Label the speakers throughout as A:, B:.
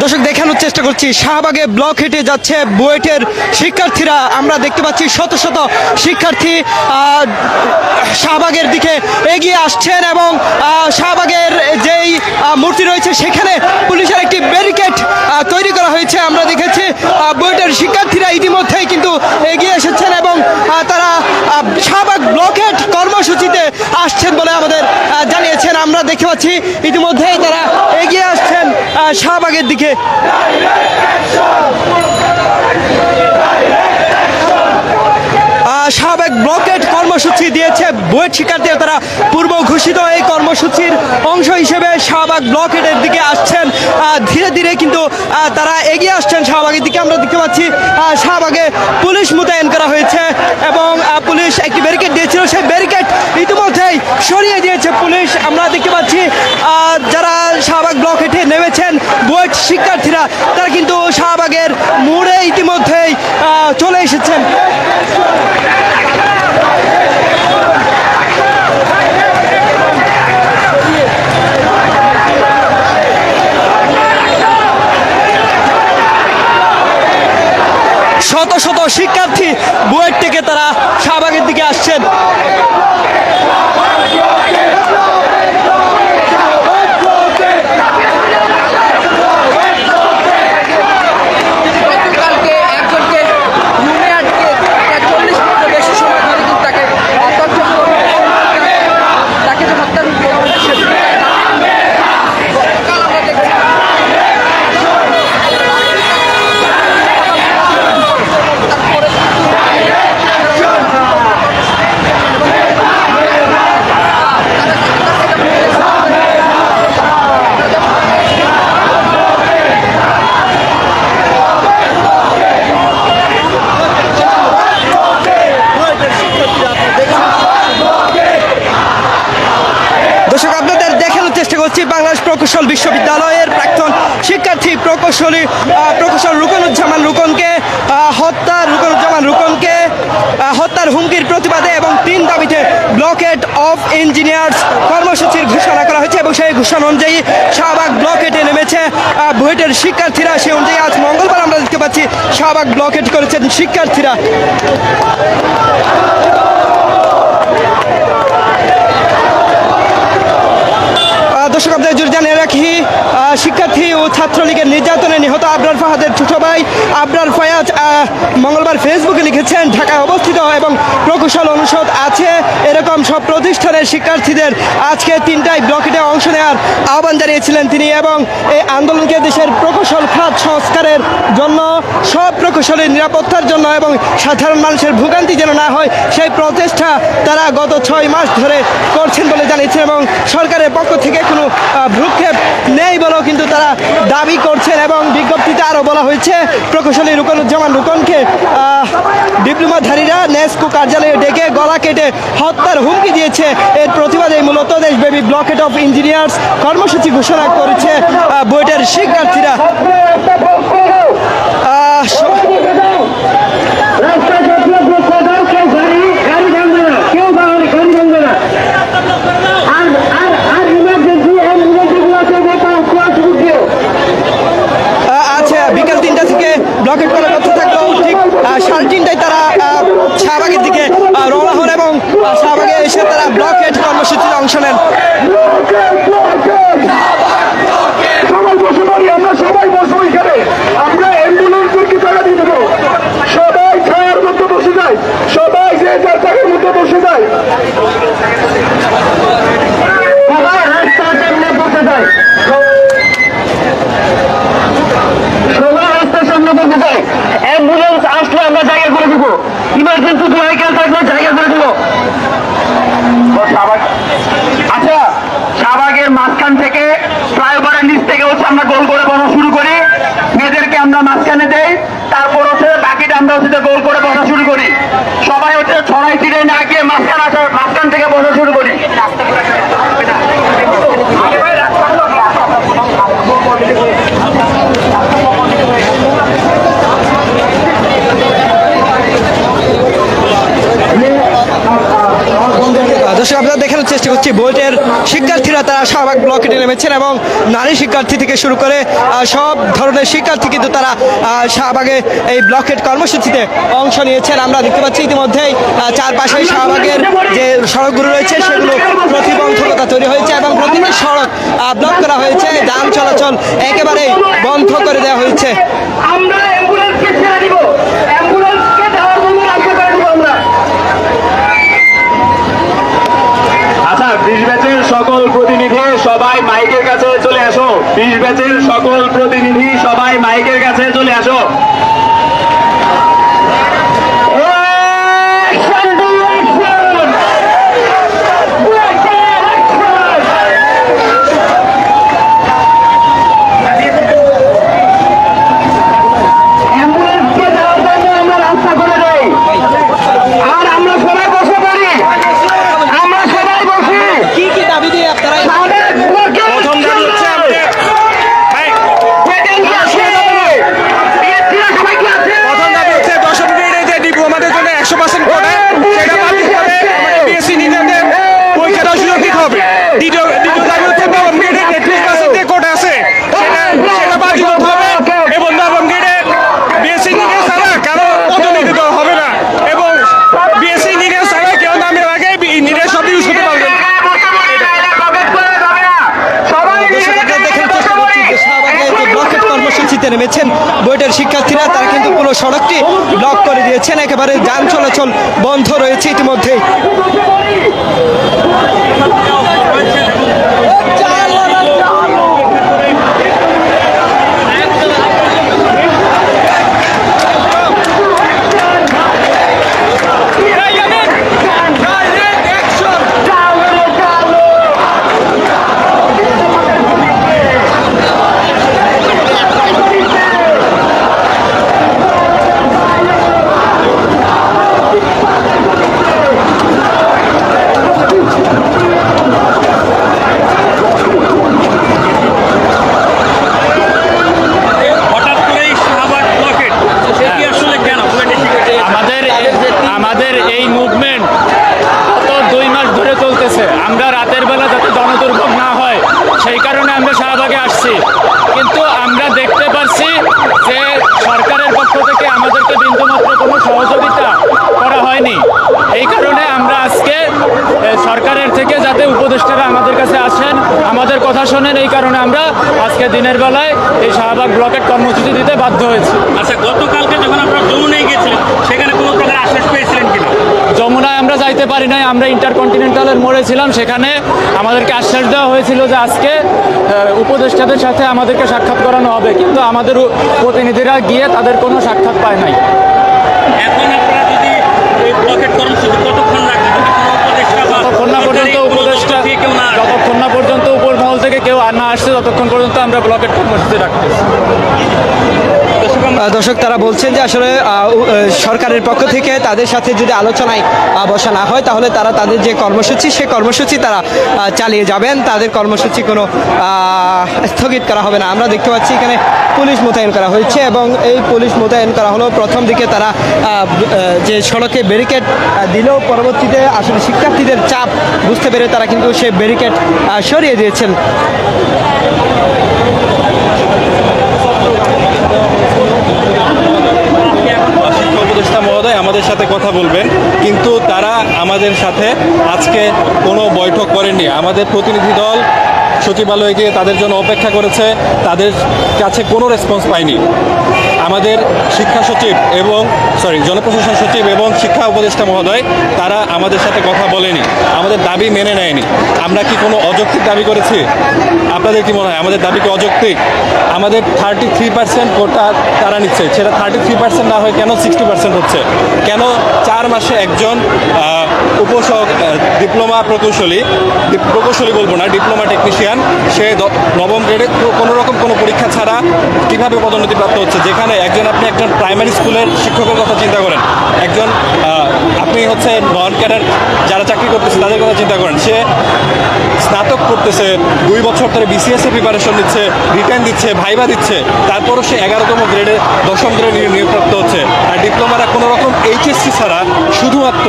A: দর্শক, দেখানোর চেষ্টা করছি। শাহবাগে ব্লক হেঁটে যাচ্ছে বুয়েটের শিক্ষার্থীরা। আমরা দেখতে পাচ্ছি শত শত শিক্ষার্থী শাহবাগের দিকে এগিয়ে আসছেন এবং শাহবাগের যেই মূর্তি রয়েছে, সেখানে পুলিশের একটি ব্যারিকেড তৈরি করা হয়েছে। আমরা দেখেছি বুয়েটের শিক্ষার্থীরা ইতিমধ্যেই কিন্তু এগিয়ে এসেছেন এবং তারা শাহবাগ ব্লকেট কর্মসূচিতে আসছেন বলে আমাদের জানিয়েছেন। আমরা দেখতে পাচ্ছি, ইতিমধ্যেই তারা শাহবাগের দিকে। শাহবাগ ব্লকেট কর্মসূচি দিয়েছে। বুয়েট শিক্ষার্থীরা তারা পূর্ব ঘোষিত এই কর্মসূচির অংশ হিসেবে শাহবাগ ব্লকেটের দিকে আসছেন। ধীরে ধীরে কিন্তু তারা এগিয়ে আসছেন শাহবাগের দিকে। আমরা দেখতে পাচ্ছি শাহবাগে পুলিশ মোতায়েন করা হয়েছে এবং পুলিশ একটি ব্যারিকেড দিয়েছিল। সেই ব্যারিকেড ইতিমধ্যেই সরিয়ে দিয়েছে পুলিশ। আমরা দেখতে পাচ্ছি যারা শাহবাগ ব্লক হেঁটে নেমেছেন বুয়েট শিক্ষার্থীরা, তারা কিন্তু শাহবাগের মোড়ে ইতিমধ্যেই চলে এসেছেন। শত শত শিক্ষার্থী বুয়েট থেকে তারা শাহবাগের দিকে আসছেন
B: গতকালকে একজনকে রুমে আটকে প্রায় চল্লিশ মিনিটের বেশি সময় ধরে কিন্তু তাকে অতর্কিত করে তাকে যে হত্যা করা হয়েছে গতকাল আমরা দেখছি
A: দর্শক আপনাদের দেখানোর চেষ্টা করছি বাংলাদেশ প্রকৌশল বিশ্ববিদ্যালয়ের প্রাক্তন শিক্ষার্থী প্রকৌশলী প্রকৌশল রুকনুজ্জামান রুকনকে হত্যা রুকনুজ্জামান রুকনকে হত্যার হুমকির প্রতিবাদে এবং তিন দাবিতে ব্লকেট অফ ইঞ্জিনিয়ার্স কর্মসূচির ঘোষণা করা হয়েছে এবং সেই ঘোষণা অনুযায়ী শাহবাগ ব্লকেটে নেমেছে। বুয়েটের শিক্ষার্থীরা সেই অনুযায়ী আজ মঙ্গলবার আমরা দেখতে পাচ্ছি শাহবাগ ব্লকেট করেছেন শিক্ষার্থীরা। দর্শক, আপনাদের জুড়ে জানিয়ে রাখি শিক্ষার্থী ও ছাত্রলীগের নির্যাতনে নিহত আবরার ফাহাদের ছোট ভাই আবরার ফয়াজ মঙ্গলবার ফেসবুকে লিখেছেন, ঢাকায় অবস্থিত এবং প্রকৌশল অনুষদ আছে। এরকম সব প্রতিষ্ঠানের শিক্ষার্থীদের আজকে তিনটায় ব্লকেটে অংশ নেওয়ার আহ্বান জানিয়েছিলেন তিনি এবং এই আন্দোলনকে দেশের প্রকৌশল খাত সংস্কারের জন্য, সব প্রকৌশলের নিরাপত্তার জন্য এবং সাধারণ মানুষের ভোগান্তি যেন না হয়, সেই প্রচেষ্টা তারা গত ছয় মাস ধরে করছেন বলে জানিয়েছেন এবং সরকারের পক্ষ থেকে কোনো ভ্রুক্ষেপ নেই বলেও কিন্তু তারা দাবি করছেন এবং বিজ্ঞপ্তিতে আরও বলা হয়েছে প্রকৌশলী রুকনুজ্জামান রুকনকে ডিপ্লোমাধারীরা নেস্কো কার্যালয়ে ডেকে গলা কেটে হত্যার হুমকি দিয়েছে। এর প্রতিবাদে মূলত দেশব্যাপী ব্লকেট অফ ইঞ্জিনিয়ার্স কর্মসূচি ঘোষণা করেছে আহ, বুয়েটের শিক্ষার্থীরা। ব্লকেট করার কথা থাকলেও ঠিক সাড়ে তিনটায় তারা শাহবাগের দিকে রওনা হন এবং শাহবাগে এসে তারা ব্লকেট কর্মসূচিতে অংশ নেন
C: সবাই বসে পারি আমরা সবাই বসবো এখানে আমরা অ্যাম্বুলেন্সকে টাকা দিয়ে দেবো সবাই ছায়ার মধ্যে বসে যায় সবাই যে যার জায়গার মধ্যে বসে যায় সবাই রাস্তার সামনে বসে যায় সবাই রাস্তার সামনে বসে যায় অ্যাম্বুলেন্স আসলে আমরা জায়গা করে দিব ইমার্জেন্সি ভেহিকেল থাকলে জায়গা করে দিব আচ্ছা শাহবাগের মাঝখান থেকে ফ্লাইওভারের নিচ থেকে হচ্ছে আমরা গোল করে বসা শুরু করি মেয়েদেরকে আমরা মাঝখানে দেই তারপর হচ্ছে বাকিটা আমরা হচ্ছে গোল করে বসা শুরু করি সবাই হচ্ছে ছড়াই ছিড়ে না গিয়ে আসা মাঝখান থেকে বসা শুরু করি।
A: দেখানোর চেষ্টা করছি বুয়েটের শিক্ষার্থীরা তারা শাহবাগ ব্লকে নেমেছেন এবং নারী শিক্ষার্থী থেকে শুরু করে সব ধরনের শিক্ষার্থী কিন্তু তারা শাহবাগে এই ব্লকেট কর্মসূচিতে অংশ নিয়েছেন। আমরা দেখতে পাচ্ছি ইতিমধ্যেই চারপাশে শাহবাগের যে সড়কগুলো রয়েছে সেগুলো প্রতিবন্ধকতা তৈরি হয়েছে এবং প্রতিটি সড়ক ব্লক করা হয়েছে। যান চলাচল একেবারেই বন্ধ করে দেওয়া হয়েছে।
C: আমরা অ্যাম্বুলেন্সকে ছেড়ে দিব। অ্যাম্বুলেন্সকে দেওয়ার জন্য রাস্তা করে দিব আমরা। আচ্ছা সকল প্রতিনিধি সবাই মাইকের কাছে চলে আসো বিশ ব্যাচের সকল প্রতিনিধি সবাই মাইকের কাছে চলে আসো Action to action! Action, action! অ্যাম্বুলেন্সকে দেওয়ার জন্য আমরা রাস্তা করে দেই আর আমরা সবাই বসে পড়ি আমরা সবাই বসি
A: কি কি দাবি দিয়ে আপনারা
C: আমাদের প্রথম দাবি হচ্ছে সবাই কি আছে
D: প্রথম দাবি হচ্ছে দশম গ্রেডে যে ডিপ্লোমাদের জন্য একশো পার্সেন্ট কোটা সেটা বাদ দিতে হবে বিএসসি নিজামদের পরীক্ষা দেওয়ার সুযোগ দিতে হবে দ্বিতীয় দ্বিতীয় দাবি হচ্ছে নবম গ্রেডে তেত্রিশ পার্সেন্ট যে কোটা আছে সেটা সেটা বাদ দিতে হবে এবং নবম গ্রেডে বিএসসি নিজাম ছাড়া কারও পদোন্নতি দেওয়া হবে না এবং বিএসসি নিজাম ছাড়া কেউ নামের আগে নিজের শব্দ ইউজ করতে পারবে না
A: দর্শক আপনারা দেখার চেষ্টা করছি যে শাহবাগে যে ব্লকেট কর্মসূচিতে নেমেছেন বইটার শিক্ষার্থীরা তারা কিন্তু পুরো সড়কটি ব্লক করে দিয়েছেন। একেবারে যান চলাচল বন্ধ রয়েছে ইতিমধ্যেই
E: হঠাৎ করেই শাহবাগ ব্লকেট সে কি আসলে কেন
F: আমাদের আমাদের এই মুভমেন্ট গত দুই মাস ধরে চলতেছে আমরা রাতের বেলা যাতে জনদুর্ভোগ না হয় সেই কারণে আমরা শাহবাগে আসছি কিন্তু আমরা দেখতে পাচ্ছি যে সরকারের পক্ষ আমাদেরকে বিন্দুমাত্র কোনো সহযোগিতা করা হয়নি এই কারণে আমরা আজকে এ, সরকারের থেকে যাতে উপদেষ্টারা আমাদের কাছে আসেন আমাদের কথা শোনেন এই কারণে আমরা আজকে দিনের বেলায় এই শাহবাগ ব্লকের কর্মসূচি দিতে বাধ্য হয়েছি।
E: আচ্ছা গতকালকে যখন আপনারা যমুনায় গিয়েছিলেন সেখানে কোনো প্রকার আশ্বাস পেয়েছিলেন কিনা?
F: যমুনায় আমরা যাইতে পারি নাই আমরা ইন্টারকন্টিনেন্টালের মোড়ে ছিলাম সেখানে আমাদেরকে আশ্বাস দেওয়া হয়েছিল যে আজকে উপদেষ্টাদের সাথে আমাদেরকে সাক্ষাৎ করানো হবে কিন্তু আমাদের প্রতিনিধিরা গিয়ে তাদের কোনো সাক্ষাৎ পায় নাই।
E: এখন আপনারা যদি এই ব্লকেট কর্মসূচি কতক্ষণ
F: যতক্ষণ না পর্যন্ত উপদেষ্টা? যতক্ষণ না পর্যন্ত উপর মহল থেকে কেউ আর না আসছে, ততক্ষণ পর্যন্ত আমরা ব্লকেট কর্মসূচি রাখতেছি
A: দর্শক, তারা বলছেন যে আসলে সরকারের পক্ষ থেকে তাদের সাথে যদি আলোচনায় বসা না হয়, তাহলে তারা তাদের যে কর্মসূচি, সে কর্মসূচি তারা চালিয়ে যাবেন। তাদের কর্মসূচি কোনো স্থগিত করা হবে না। আমরা দেখতে পাচ্ছি এখানে পুলিশ মোতায়েন করা হয়েছে এবং এই পুলিশ মোতায়েন করা হলো। প্রথম দিকে তারা যে সড়কে ব্যারিকেড দিলেও পরবর্তীতে আসলে শিক্ষার্থীদের চাপ বুঝতে পেরে তারা কিন্তু সে ব্যারিকেড সরিয়ে দিয়েছেন।
G: মহোদয় আমাদের সাথে কথা বলবেন, কিন্তু তারা আমাদের সাথে আজকে কোনো বৈঠক করেননি। আমাদের প্রতিনিধি দল সচিবালয়ে গিয়ে তাদের জন্য অপেক্ষা করেছে, তাদের কাছে কোনো রেসপন্স পায়নি আমাদের শিক্ষা সচিব এবং সরি জনপ্রশাসন সচিব এবং শিক্ষা উপদেষ্টা মহোদয়, তারা আমাদের সাথে কথা বলেনি, আমাদের দাবি মেনে নেয়নি। আমরা কি কোনো অযৌক্তিক দাবি করেছি? আপনাদের কি মনে হয়? আমাদের দাবি কি অযৌক্তিক? আমাদের থার্টি থ্রি পার্সেন্ট কোটা তারা নিচ্ছে, সেটা থার্টি থ্রি পার্সেন্ট না হয় কেন সিক্সটি পার্সেন্ট হচ্ছে? কেন চার মাসে একজন উপসক ডিপ্লোমা প্রকৌশলী প্রকৌশলী বলব না, ডিপ্লোমা টেকনিশিয়ান সে নবম গ্রেডে কোনো রকম কোনো পরীক্ষা ছাড়া কীভাবে পদোন্নতি প্রাপ্ত হচ্ছে? যেখানে একজন আপনি একজন প্রাইমারি স্কুলের শিক্ষকের কথা চিন্তা করেন, একজন আপনি হচ্ছে নন ক্যাডার যারা চাকরি করতেছে, তাদের কথা চিন্তা করেন, সে স্নাতক করতেছে দুই বছর ধরে বিসিএস এর প্রিপারেশন দিচ্ছে রিটার্ন দিচ্ছে, ভাইবা দিচ্ছে, তারপরও সে এগারোতম গ্রেডে দশম গ্রেডে নিয়োগপ্রাপ্ত হচ্ছে। আর ডিপ্লোমারা কোনো রকম এইচএসসি ছাড়া শুধুমাত্র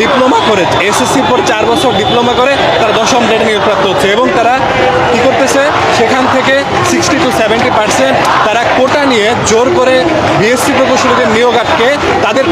G: ডিপ্লোমা ডিপ্লোমা করে এসএসসির পর চার বছর ডিপ্লোমা করে তারা দশম গ্রেডে নিয়োগপ্রাপ্ত হচ্ছে এবং তারা কি করতেছে? সেখান থেকে সিক্সটি টু সেভেন্টি পার্সেন্ট তারা কোটা নিয়ে জোর করে বিএসসি প্রকৌশলীদের নিয়োগ আটকে তাদের